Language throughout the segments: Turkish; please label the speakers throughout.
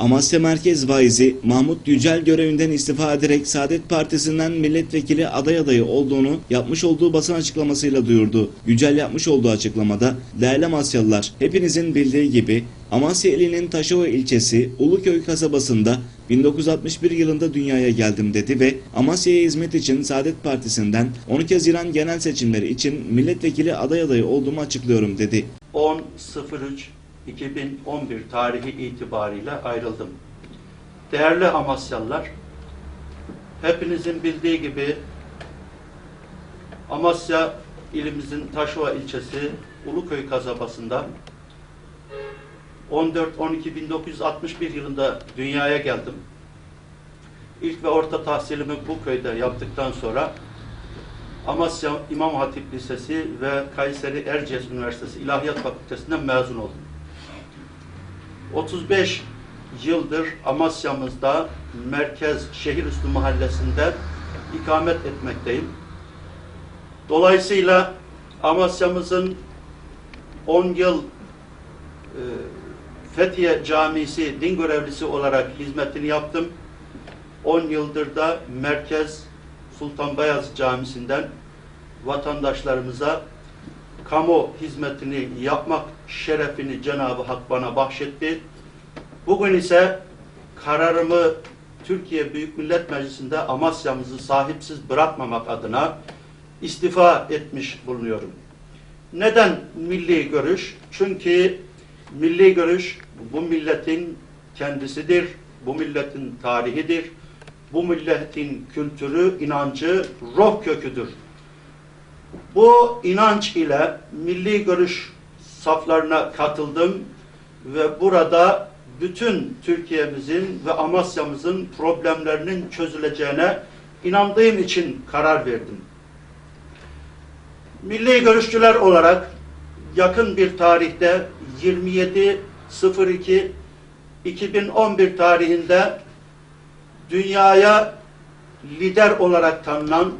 Speaker 1: Amasya Merkez Vaizi Mahmut Yücel görevinden istifa ederek Saadet Partisi'nden milletvekili aday adayı olduğunu yapmış olduğu basın açıklamasıyla duyurdu. Yücel yapmış olduğu açıklamada değerli Amasyalılar hepinizin bildiği gibi Amasya ilinin Taşova ilçesi Uluköy kasabasında 1961 yılında dünyaya geldim dedi ve Amasya'ya hizmet için Saadet Partisi'nden 12 Haziran genel seçimleri için milletvekili aday adayı olduğumu açıklıyorum dedi.
Speaker 2: 10.03.2011 tarihi itibariyle ayrıldım. Değerli Amasyalılar, hepinizin bildiği gibi Amasya ilimizin Taşova ilçesi Uluköy kasabasında 14-12-1961 yılında dünyaya geldim. İlk ve orta tahsilimi bu köyde yaptıktan sonra Amasya İmam Hatip Lisesi ve Kayseri Erciyes Üniversitesi İlahiyat Fakültesinden mezun oldum. 35 yıldır Amasya'mızda merkez şehirüstü mahallesinde ikamet etmekteyim. Dolayısıyla Amasya'mızın 10 yıl e, Fethiye Camisi din görevlisi olarak hizmetini yaptım. 10 yıldır da merkez Sultan Bayazıt Camisi'nden vatandaşlarımıza kamu hizmetini yapmak şerefini Cenab-ı Hak bana bahşetti. Bugün ise kararımı Türkiye Büyük Millet Meclisi'nde Amasya'mızı sahipsiz bırakmamak adına istifa etmiş bulunuyorum. Neden milli görüş? Çünkü milli görüş bu milletin kendisidir, bu milletin tarihidir, bu milletin kültürü, inancı, ruh köküdür. Bu inanç ile milli görüş saflarına katıldım ve burada bütün Türkiye'mizin ve Amasya'mızın problemlerinin çözüleceğine inandığım için karar verdim. Milli görüşçüler olarak yakın bir tarihte 27.02.2011 tarihinde dünyaya lider olarak tanınan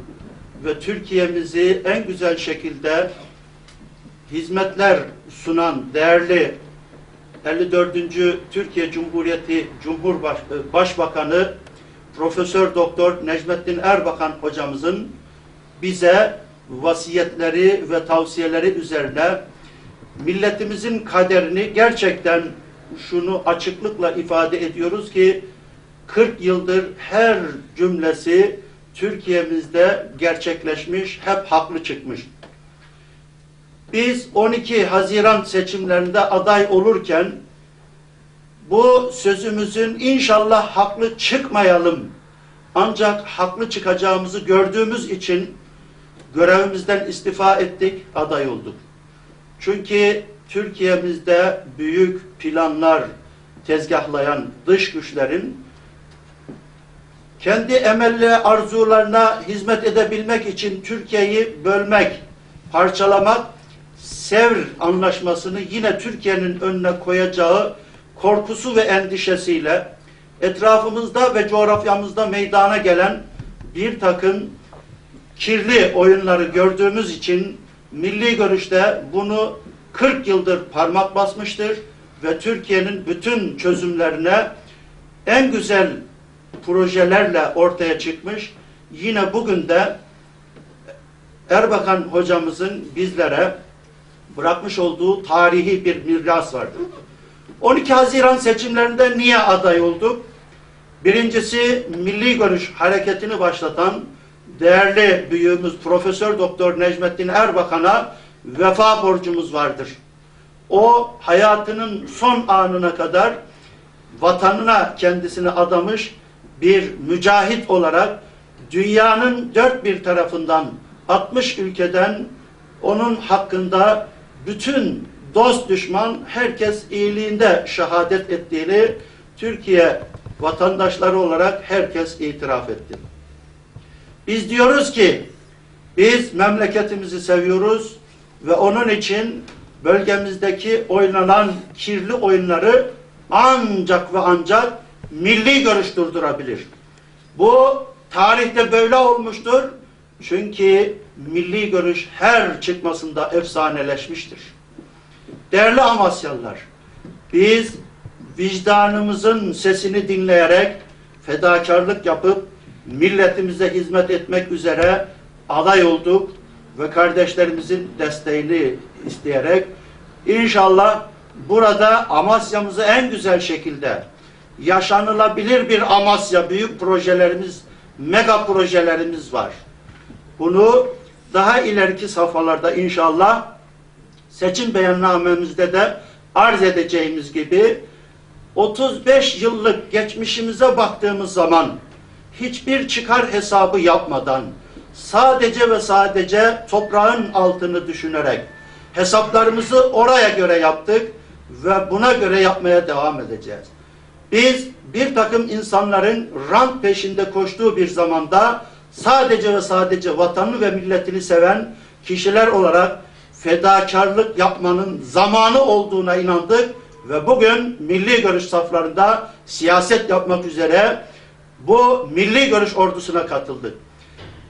Speaker 2: ve Türkiye'mizi en güzel şekilde hizmetler sunan değerli 54. Türkiye Cumhuriyeti Cumhurbaş Başbakanı Profesör Doktor Necmettin Erbakan hocamızın bize vasiyetleri ve tavsiyeleri üzerine milletimizin kaderini gerçekten şunu açıklıkla ifade ediyoruz ki 40 yıldır her cümlesi Türkiye'mizde gerçekleşmiş, hep haklı çıkmış. Biz 12 Haziran seçimlerinde aday olurken bu sözümüzün inşallah haklı çıkmayalım ancak haklı çıkacağımızı gördüğümüz için görevimizden istifa ettik, aday olduk. Çünkü Türkiye'mizde büyük planlar tezgahlayan dış güçlerin kendi emelli arzularına hizmet edebilmek için Türkiye'yi bölmek, parçalamak, Sevr anlaşmasını yine Türkiye'nin önüne koyacağı korkusu ve endişesiyle etrafımızda ve coğrafyamızda meydana gelen bir takım kirli oyunları gördüğümüz için milli görüşte bunu 40 yıldır parmak basmıştır ve Türkiye'nin bütün çözümlerine en güzel projelerle ortaya çıkmış. Yine bugün de Erbakan hocamızın bizlere bırakmış olduğu tarihi bir miras vardır. 12 Haziran seçimlerinde niye aday olduk? Birincisi milli görüş hareketini başlatan değerli büyüğümüz Profesör Doktor Necmettin Erbakan'a vefa borcumuz vardır. O hayatının son anına kadar vatanına kendisini adamış bir mücahit olarak dünyanın dört bir tarafından 60 ülkeden onun hakkında bütün dost düşman herkes iyiliğinde şehadet ettiğini Türkiye vatandaşları olarak herkes itiraf etti. Biz diyoruz ki biz memleketimizi seviyoruz ve onun için bölgemizdeki oynanan kirli oyunları ancak ve ancak milli görüş durdurabilir. Bu tarihte böyle olmuştur. Çünkü milli görüş her çıkmasında efsaneleşmiştir. Değerli Amasyalılar, biz vicdanımızın sesini dinleyerek fedakarlık yapıp milletimize hizmet etmek üzere aday olduk ve kardeşlerimizin desteğini isteyerek inşallah burada Amasya'mızı en güzel şekilde yaşanılabilir bir Amasya büyük projelerimiz, mega projelerimiz var. Bunu daha ileriki safhalarda inşallah seçim beyannamemizde de arz edeceğimiz gibi 35 yıllık geçmişimize baktığımız zaman hiçbir çıkar hesabı yapmadan sadece ve sadece toprağın altını düşünerek hesaplarımızı oraya göre yaptık ve buna göre yapmaya devam edeceğiz. Biz bir takım insanların rant peşinde koştuğu bir zamanda sadece ve sadece vatanını ve milletini seven kişiler olarak fedakarlık yapmanın zamanı olduğuna inandık ve bugün milli görüş saflarında siyaset yapmak üzere bu milli görüş ordusuna katıldık.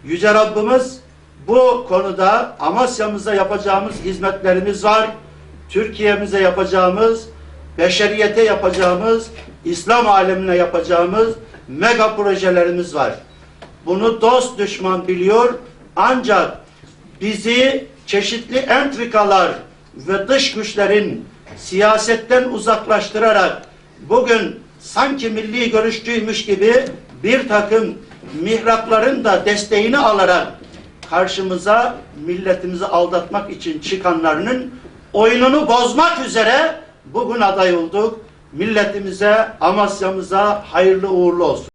Speaker 2: Yüce Rabbimiz bu konuda Amasya'mıza yapacağımız hizmetlerimiz var. Türkiye'mize yapacağımız, beşeriyete yapacağımız, İslam alemine yapacağımız mega projelerimiz var. Bunu dost düşman biliyor ancak bizi çeşitli entrikalar ve dış güçlerin siyasetten uzaklaştırarak bugün sanki milli görüşçüymüş gibi bir takım mihrakların da desteğini alarak karşımıza milletimizi aldatmak için çıkanlarının oyununu bozmak üzere bugün aday olduk. Milletimize, Amasya'mıza hayırlı uğurlu olsun.